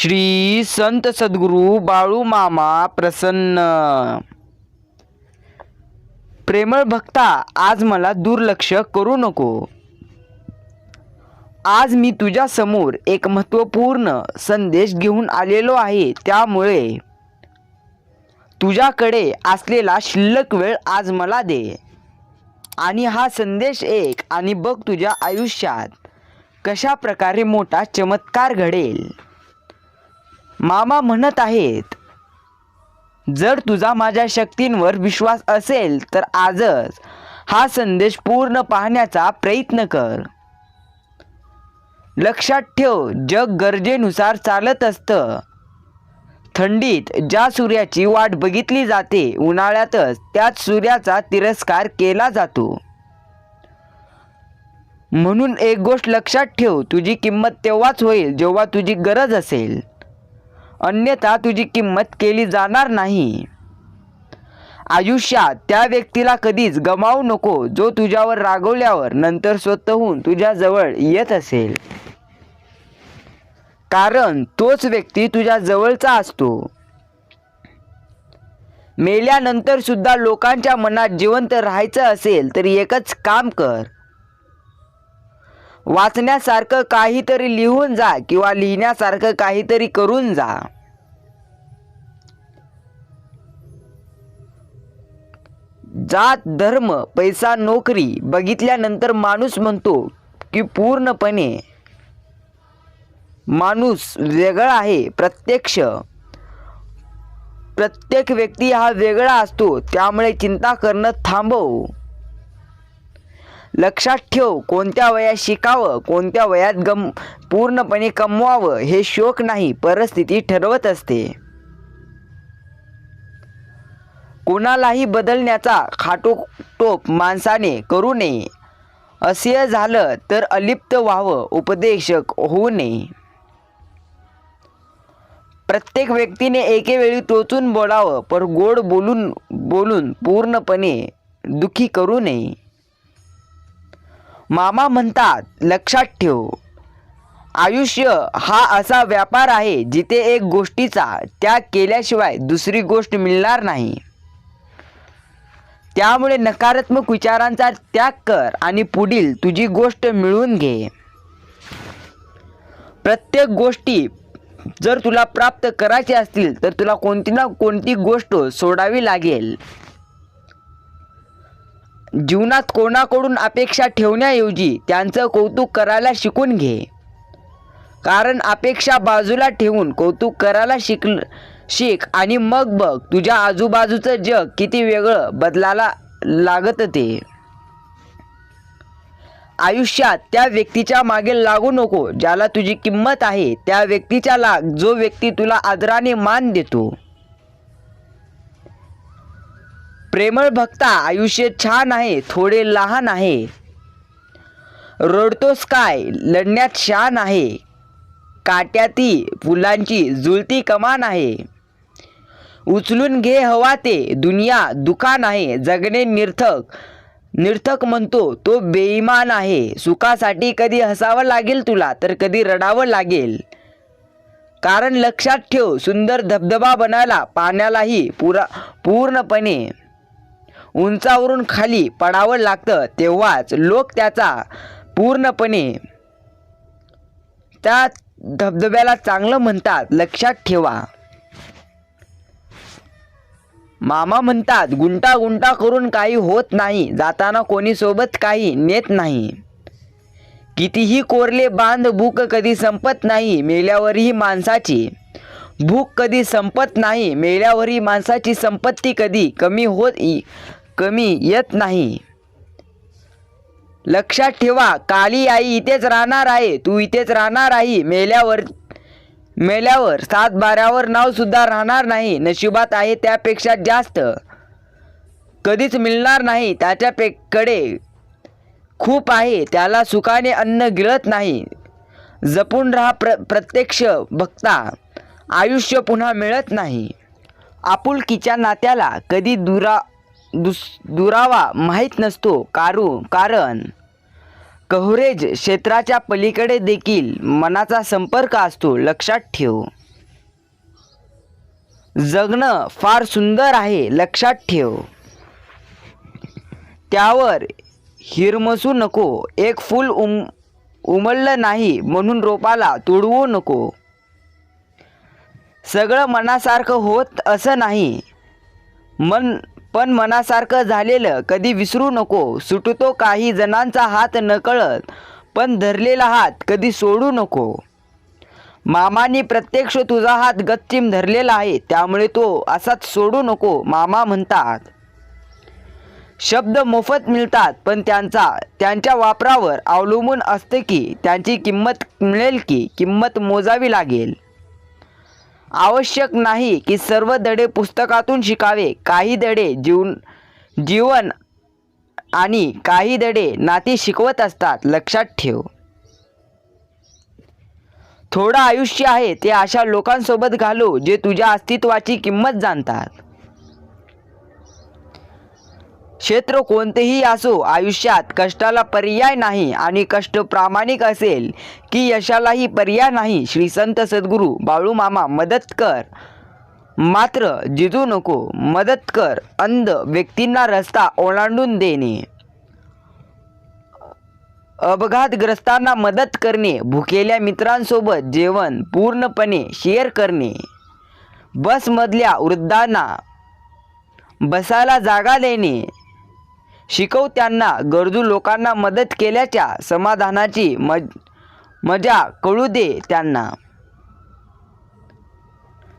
श्री संत सद्गुरू बाळू मामा प्रसन्न. प्रेमळ भक्ता आज मला दुर्लक्ष करू नको. आज मी तुझ्या समोर एक महत्त्वपूर्ण संदेश घेऊन आलेलो आहे त्यामुळे तुझ्याकडे असलेला शिल्लक वेळ आज मला दे. आणि हा संदेश एक आणि बघ तुझ्या आयुष्यात कशा प्रकारे मोठा चमत्कार घडेल. मामा म्हणत आहेत जर तुझा माझ्या शक्तींवर विश्वास असेल तर आजच हा संदेश पूर्ण पाहण्याचा प्रयत्न कर. लक्षात ठेव जग गरजेनुसार चालत असतं. थंडीत ज्या सूर्याची वाट बघितली जाते उन्हाळ्यातच त्याच सूर्याचा तिरस्कार केला जातो. म्हणून एक गोष्ट लक्षात ठेव तुझी किंमत तेव्हाच होईल जेव्हा तुझी गरज असेल. अन्यथा तुझी किंमत केली जाणार नाही. आयुष्यात त्या व्यक्तीला कधीच गमावू नको जो तुझ्यावर रागवल्यावर नंतर स्वतःहून तुझ्या जवळ येत असेल. कारण तोच व्यक्ती तुझ्या जवळचा असतो. मेल्यानंतर सुद्धा लोकांच्या मनात जिवंत राहायचं असेल तर एकच काम कर. वाचण्यासारखं काहीतरी लिहून जा किंवा लिहिण्यासारखं काहीतरी करून जा. जात धर्म पैसा नोकरी बघितल्यानंतर माणूस म्हणतो की पूर्णपणे माणूस वेगळा आहे प्रत्यक्ष. प्रत्येक व्यक्ती हा वेगळा असतो त्यामुळे चिंता करणं थांबव. लक्षात ठेव कोणत्या वयात शिकावं कोणत्या वयात गम पूर्णपणे कमवावं हे शोक नाही परिस्थिती ठरवत असते. कोणालाही बदलण्याचा खाटोटोप माणसाने करू नये. असे झालं तर अलिप्त व्हावं उपदेशक होऊ नये. प्रत्येक व्यक्तीने एके वेळी टोचून बोलावं पर गोड बोलून बोलून पूर्णपणे दुखी करू नये. मामा म्हणतात लक्षात ठेव. आयुष्य हा असा व्यापार आहे जिथे एक गोष्टीचा त्याग केल्याशिवाय दुसरी गोष्ट मिळणार नाही. त्यामुळे नकारात्मक विचारांचा त्याग कर आणि पुढील तुझी गोष्ट मिळवून घे. प्रत्येक गोष्टी जर तुला प्राप्त करायची असतील तर तुला कोणती ना कोणती गोष्ट सोडावी लागेल. जीवनात कोणाकडून अपेक्षा ठेवण्याऐवजी त्यांचं कौतुक करायला शिकून घे. कारण अपेक्षा बाजूला ठेवून कौतुक करायला शिक शिक आणि मग बघ तुझ्या आजूबाजूचं जग किती वेगळं बदलायला लागत ते. आयुष्यात त्या व्यक्तीच्या मागे लागू नको ज्याला तुझी किंमत आहे त्या व्यक्तीच्या लाग जो व्यक्ती तुला आदराने मान देतो. प्रेमळ भक्ता आयुष्य छान आहे थोडे लहान आहे. रडतोस काय? लढण्यात शान आहे. काट्याती फुलांची जुळती कमान आहे. उचलून घे हवा ते दुनिया दुकान आहे. जगणे निर्थक निर्थक म्हणतो तो बेईमान आहे. सुखासाठी कधी हसावं लागेल तुला तर कधी रडावं लागेल. कारण लक्षात ठेव सुंदर धबधबा बनायला पाण्यालाही पुरा पूर्णपणे उंचावरून खाली पडावं लागतं तेव्हाच लोक त्याचा पूर्णपणे त्या धबधब्याला चांगलं म्हणतात लक्षात ठेवा. मामा म्हणतात गुंटा गुंटा करून काही होत नाही जाताना कोणी सोबत काही नेत नाही. कितीही कोरले बांध भूक कधी संपत नाही मेल्यावरही माणसाची भूक कधी संपत नाही मेल्यावरही माणसाची संपत्ती कधी कमी होत कमी येत नाही. लक्षात ठेवा काली आई इथेच राहणार आहे. तू इथेच राहणार आहे. मेल्यावर मेल्यावर सात बाऱ्यावर नाव सुद्धा राहणार नाही. नशिबात आहे त्यापेक्षा जास्त. कधीच मिळणार नाही. त्याच्याकडे खूप आहे. त्याला सुखाने अन्न गिळत नाही. जपून राहा प्र प्रत्यक्ष बघता आयुष्य पुन्हा मिळत नाही. आपुलकीच्या नात्याला कधी दुरा दुस दुरावा माहीत नसतो कारू कारण. कव्हरेज क्षेत्राच्या पलीकडे देखील मनाचा संपर्क असतो लक्षात ठेव. जगणं फार सुंदर आहे लक्षात ठेव. त्यावर हिरमसू नको एक फूल उम उमललं नाही म्हणून रोपाला तुडवू नको. सगळं मनासारखं होत असं नाही. मन पण मनासारखं झालेलं कधी विसरू नको. सुटतो काही जणांचा हात नकळत पण धरलेला हात कधी सोडू नको. मामाने प्रत्यक्ष तुझा हात गच्चीम धरलेला आहे त्यामुळे तो असाच सोडू नको मामा म्हणतात. शब्द मोफत मिळतात पण त्यांचा त्यांच्या वापरावर अवलंबून असते की त्यांची किंमत मिळेल की किंमत मोजावी लागेल. आवश्यक नाही की सर्व धडे पुस्तकातून शिकावे. काही धडे जीवन जीवन आणि काही धडे नाती शिकवत असतात. लक्षात ठेव. थोडं आयुष्य आहे ते अशा लोकांसोबत घालू जे तुझ्या अस्तित्वाची किंमत जाणतात. क्षेत्र कोणतेही असो आयुष्यात कष्टाला पर्याय नाही आणि कष्ट प्रामाणिक असेल की यशालाही पर्याय नाही श्री संत सद्गुरू बाळूमामा मदत कर. मात्र जिजू नको मदत कर अंध व्यक्तींना रस्ता ओलांडून देणे. अपघातग्रस्तांना मदत करणे भुकेल्या मित्रांसोबत जेवण पूर्णपणे शेअर करणे. बसमधल्या वृद्धांना बसायला जागा देणे. शिकव त्यांना गरजू लोकांना मदत केल्याच्या समाधानाची मज मजा कळू दे त्यांना.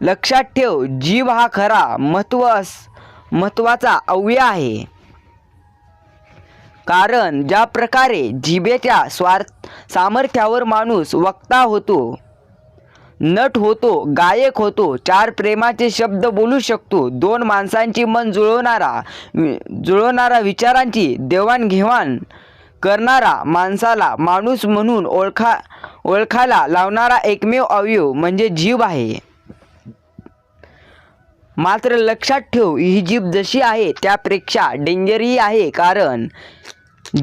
लक्षात ठेव जीव हा खरा महत्त्व महत्त्वाचा अव्यय आहे. कारण ज्या प्रकारे जिभेच्या स्वार्थ सामर्थ्यावर माणूस वक्ता होतो नट होतो गायक होतो चार प्रेमाचे शब्द बोलू शकतो दोन माणसांची मन जुळवणारा जुळवणारा विचारांची देवाणघेवाण करणारा माणसाला माणूस म्हणून ओळखा ओळखायला लावणारा एकमेव अवयव म्हणजे जीभ आहे. मात्र लक्षात ठेव ही जीभ जशी आहे त्यापेक्षा डेंजरही आहे कारण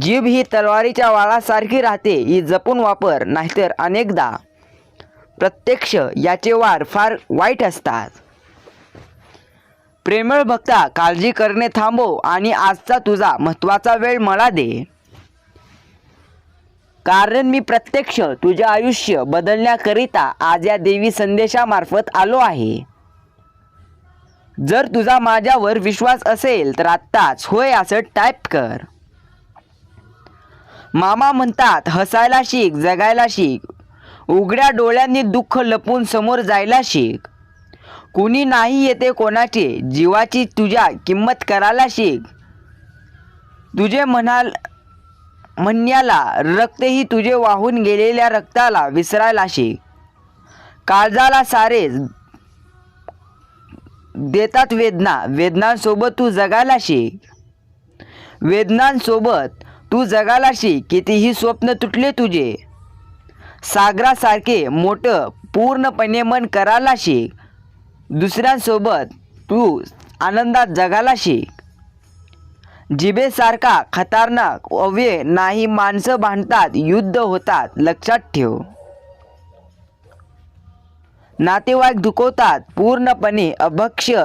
जीभ ही तलवारीच्या वाळासारखी राहते ही जपून वापर नाहीतर अनेकदा प्रत्यक्ष याचे वार फार वाईट असतात. प्रेमळ भक्ता काळजी करणे थांबव आणि आजचा तुझा महत्त्वाचा वेळ मला दे. कारण मी प्रत्यक्ष तुझे आयुष्य बदलण्याकरिता आज या देवी संदेशामार्फत आलो आहे. जर तुझा माझ्यावर विश्वास असेल तर आत्ताच होय असं टाईप कर. मामा म्हणतात हसायला शिक जगायला शिक उघड्या डोळ्यांनी दुःख लपून समोर जायला शिक. कुणी नाही येते कोणाचे जीवाची तुझ्या किंमत करायला शिक. तुझे म्हणाल म्हणण्याला रक्तही तुझे वाहून गेलेल्या रक्ताला विसरायला शिक. काळजाला सारे देतात वेदना वेदनांसोबत तू जगायला शिक. वेदनांसोबत तू जगायला शिक कितीही स्वप्न तुटले तुझे. सागरासारखे मोठं पूर्णपणे मन करायला शिक. दुसऱ्यांसोबत तू आनंदात जगायला शिक. जिभेसारखा खतरनाक अव्यय नाही माणसं भांडतात युद्ध होतात लक्षात ठेव. नातेवाईक दुखवतात पूर्णपणे अभक्ष्य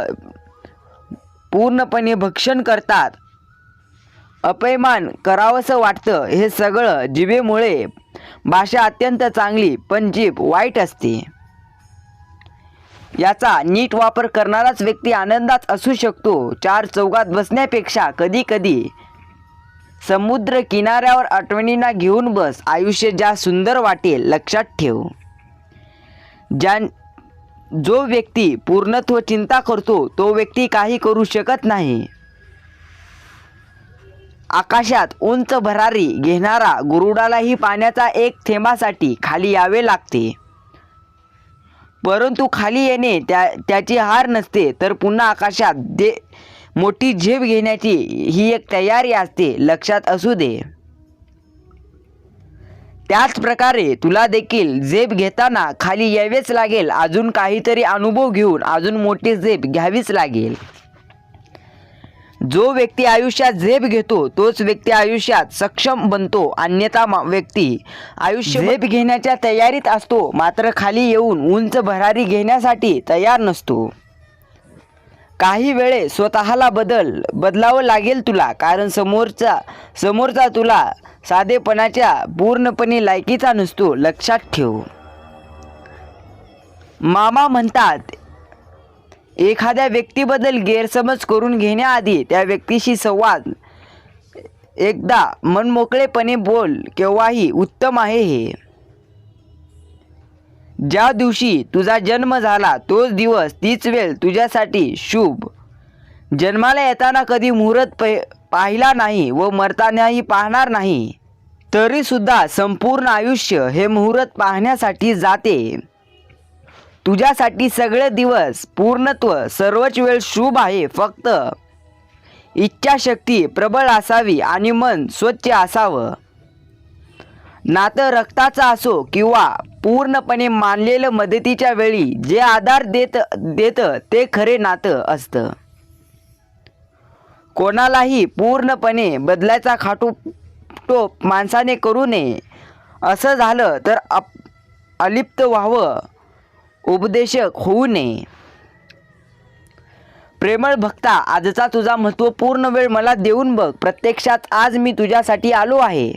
पूर्णपणे भक्षण करतात अपयमान करावंसं वाटतं हे सगळं जिभेमुळे. भाषा अत्यंत चांगली पण जीभ वाईट असते. याचा नीट वापर करणाराच व्यक्ती आनंदात असू शकतो. चार चौघात बसण्यापेक्षा कधी कधी समुद्र किनाऱ्यावर आठवणींना घेऊन बस आयुष्य ज्या सुंदर वाटेल लक्षात ठेव. ज्या जो व्यक्ती पूर्णत्व चिंता करतो तो व्यक्ती काही करू शकत नाही. आकाशात उंच भरारी घेणारा गुरुडालाही पाण्याचा एक थेंबासाठी खाली यावे लागते. परंतु खाली येणे त्या त्याची हार नसते तर पुन्हा आकाशात दे मोठी झेप घेण्याची ही एक तयारी असते लक्षात असू दे. त्याच प्रकारे तुला देखील झेप घेताना खाली यावेच लागेल अजून काहीतरी अनुभव घेऊन अजून मोठी झेप घ्यावीच लागेल. जो व्यक्ती आयुष्यात झेप घेतो तोच व्यक्ती आयुष्यात सक्षम बनतो अन्यथा व्यक्ती आयुष्य झेप घेण्याच्या तयारीत असतो मात्र खाली येऊन उंच भरारी घेण्यासाठी तयार नसतो. काही वेळे स्वतःला बदल बदलावं लागेल तुला कारण समोरचा समोरचा तुला साधेपणाच्या पूर्णपणे लायकीचा नसतो लक्षात ठेव. मामा म्हणतात एखाद्या व्यक्तीबद्दल गैरसमज करून घेण्याआधी त्या व्यक्तीशी संवाद. एकदा मनमोकळेपणे बोल केव्हाही उत्तम आहे हे. ज्या दिवशी तुझा जन्म झाला तोच दिवस तीच वेळ तुझ्यासाठी शुभ. जन्माला येताना कधी मुहूर्त प पाहिला नाही व मरतानाही पाहणार नाही तरीसुद्धा संपूर्ण आयुष्य हे मुहूर्त पाहण्यासाठी जाते. तुझ्यासाठी सगळे दिवस पूर्णत्व सर्वच वेळ शुभ आहे फक्त इच्छाशक्ती प्रबळ असावी आणि मन स्वच्छ असावं. नातं रक्ताचं असो किंवा पूर्णपणे मानलेलं मदतीच्या वेळी जे आधार देत देतं ते खरे नातं असतं. कोणालाही पूर्णपणे बदलायचा खाटोटोप माणसाने करू नये. असं झालं तर अप अलिप्त व्हावं. उपदेशक होऊ नये. प्रेमळ भक्ता आजचा तुझा महत्त्वपूर्ण वेळ मला देऊन बघ. प्रत्यक्षात आज मी तुझ्यासाठी आलो आहे.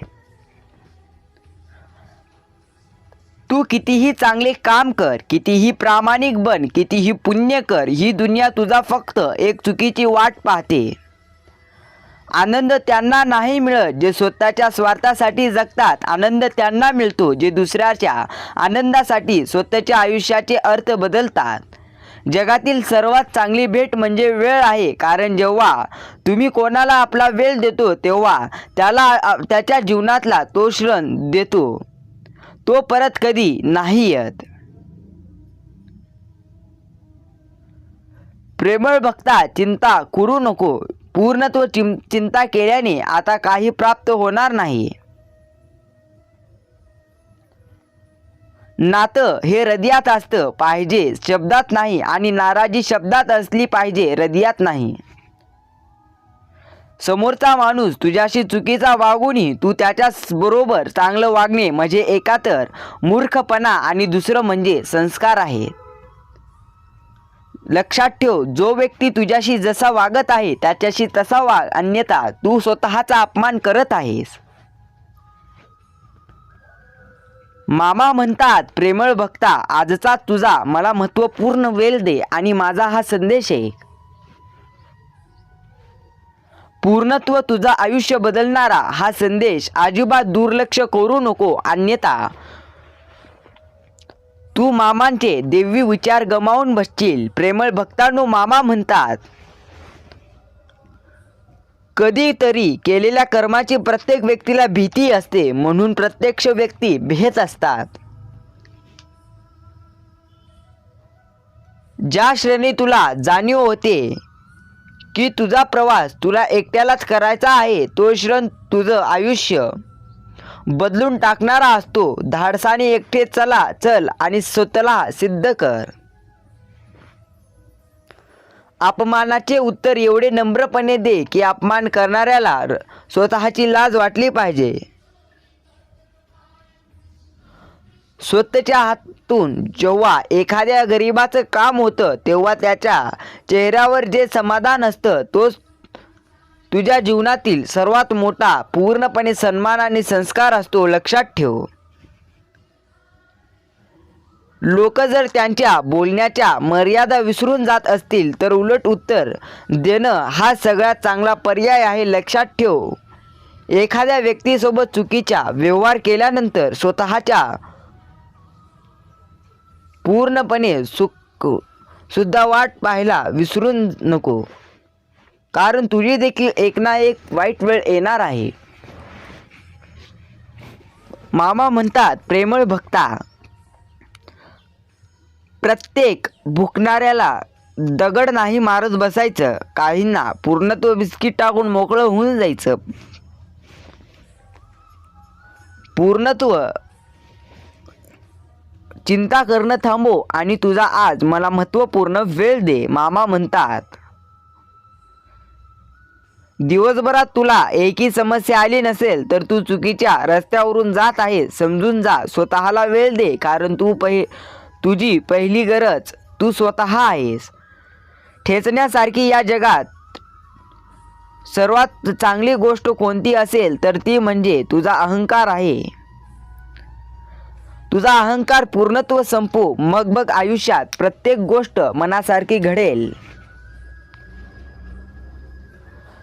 तू कितीही चांगले काम कर कितीही प्रामाणिक बन कितीही पुण्य कर ही दुनिया तुझा फक्त एक चुकीची वाट पाहते. आनंद त्यांना नाही मिळत जे स्वतःच्या स्वार्थासाठी जगतात आनंद त्यांना मिळतो जे दुसऱ्याच्या आनंदासाठी स्वतःच्या आयुष्याचे अर्थ बदलतात. जगातील सर्वात चांगली भेट म्हणजे वेळ आहे कारण जेव्हा तुम्ही कोणाला आपला वेळ देतो तेव्हा त्याला त्याच्या जीवनातला तो श्रण देतो. तो परत कधी नाही येत. प्रेमळ भक्ता चिंता करू नको. पूर्णत्व चिं चिंता केल्याने आता काही प्राप्त होणार नाही. नातं हे हृदयात असतं पाहिजे शब्दात नाही आणि नाराजी शब्दात असली पाहिजे हृदयात नाही. समोरचा माणूस तुझ्याशी चुकीचा वागूनही तू त्याच्या बरोबर चांगलं वागणे म्हणजे एका तर मूर्खपणा आणि दुसरं म्हणजे संस्कार आहे. लक्षात ठेव जो व्यक्ती तुझ्याशी जसा वागत आहे त्याच्याशी तसा वाग अन्यथा तू स्वतःचा अपमान करत आहेस. मामा म्हणतात प्रेमळ भक्ता आजचा तुझा मला महत्त्वपूर्ण वेल दे आणि माझा हा संदेश आहे. पूर्णत्व तुझा आयुष्य बदलणारा हा संदेश अजिबात दुर्लक्ष करू नको अन्यथा तू मामांचे देवी विचार गमावून बसशील. प्रेमळ भक्तांनो मामा म्हणतात कधीतरी केलेल्या कर्माची प्रत्येक व्यक्तीला भीती असते म्हणून प्रत्यक्ष व्यक्ती भेत असतात. ज्या श्रेणी तुला जाणीव होते की तुझा प्रवास तुला एकट्यालाच करायचा आहे तो श्रण तुझं आयुष्य बदलून टाकणारा असतो. धाडसाने एकटे चला चल आणि स्वतःला सिद्ध कर. अपमानाचे उत्तर एवढे नम्रपणे दे की अपमान करणाऱ्याला र- स्वतःची लाज वाटली पाहिजे. स्वतःच्या हातून जेव्हा एखाद्या गरिबाचं काम होतं तेव्हा त्याच्या चेहऱ्यावर जे समाधान असतं तोच तुझ्या जीवनातील सर्वात मोठा पूर्णपणे सन्मान आणि संस्कार असतो लक्षात ठेव. लोक जर त्यांच्या बोलण्याच्या मर्यादा विसरून जात असतील तर उलट उत्तर देणं हा सगळ्यात चांगला पर्याय आहे लक्षात ठेव. एखाद्या व्यक्तीसोबत चुकीचा व्यवहार केल्यानंतर स्वतःच्या पूर्णपणे सुख सुद्धा वाट पाहायला विसरून नको. कारण तुझी देखील एक ना एक वाईट वेळ येणार आहे. मामा म्हणतात प्रेमळ भक्ता. प्रत्येक भुकणाऱ्याला दगड नाही मारत बसायचं. काहींना पूर्णत्व बिस्किट टाकून मोकळं होऊन जायचं. पूर्णत्व. चिंता करणं थांबो आणि तुझा आज मला महत्त्वपूर्ण वेळ दे मामा म्हणतात. दिवसभरात तुला एकही समस्या आली नसेल तर तू चुकीच्या रस्त्यावरून जात आहे. समजून जा स्वतःला वेळ दे कारण तू पहि तुझी पहिली गरज तू स्वतः आहेस. ठेचण्यासारखी या जगात सर्वात चांगली गोष्ट कोणती असेल तर ती म्हणजे तुझा अहंकार आहे. तुझा अहंकार पूर्णत्व संपू मग बघ आयुष्यात प्रत्येक गोष्ट मनासारखी घडेल.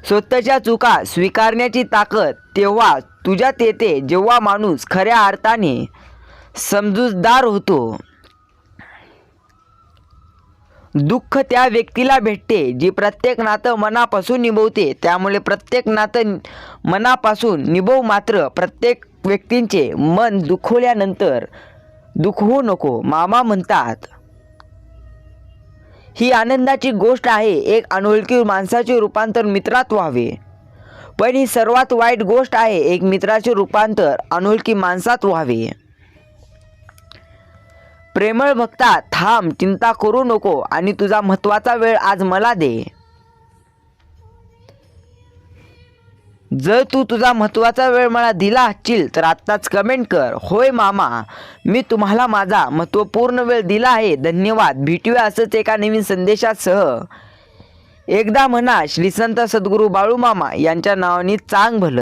स्वतःच्या चुका स्वीकारण्याची ताकद तेव्हा तुझ्यात येते जेव्हा माणूस खऱ्या अर्थाने समजूतदार होतो. दुःख त्या व्यक्तीला भेटते जी प्रत्येक नातं मनापासून निभवते. त्यामुळे प्रत्येक नातं मनापासून निभव मात्र प्रत्येक व्यक्तींचे मन दुखवल्यानंतर दुखवू नको मामा म्हणतात. ही आनंदाची गोष्ट आहे. एक अनोळखी माणसाचे रूपांतर मित्रात व्हावे. पण ही सर्वात वाईट गोष्ट आहे. एक मित्राचे रूपांतर अनोळखी माणसात व्हावे. प्रेमळ भक्ता थांब चिंता करू नको आणि तुझा महत्त्वाचा वेळ आज मला दे. जर तू तुझा महत्त्वाचा वेळ मला दिला असशील तर आत्ताच कमेंट कर. होय मामा. मी तुम्हाला माझा महत्त्वपूर्ण वेळ दिला आहे. धन्यवाद. भेटूया असंच एका नवीन संदेशासह. एकदा म्हणा श्री संत सद्गुरू बाळूमामा यांच्या नावाने चांग भलं.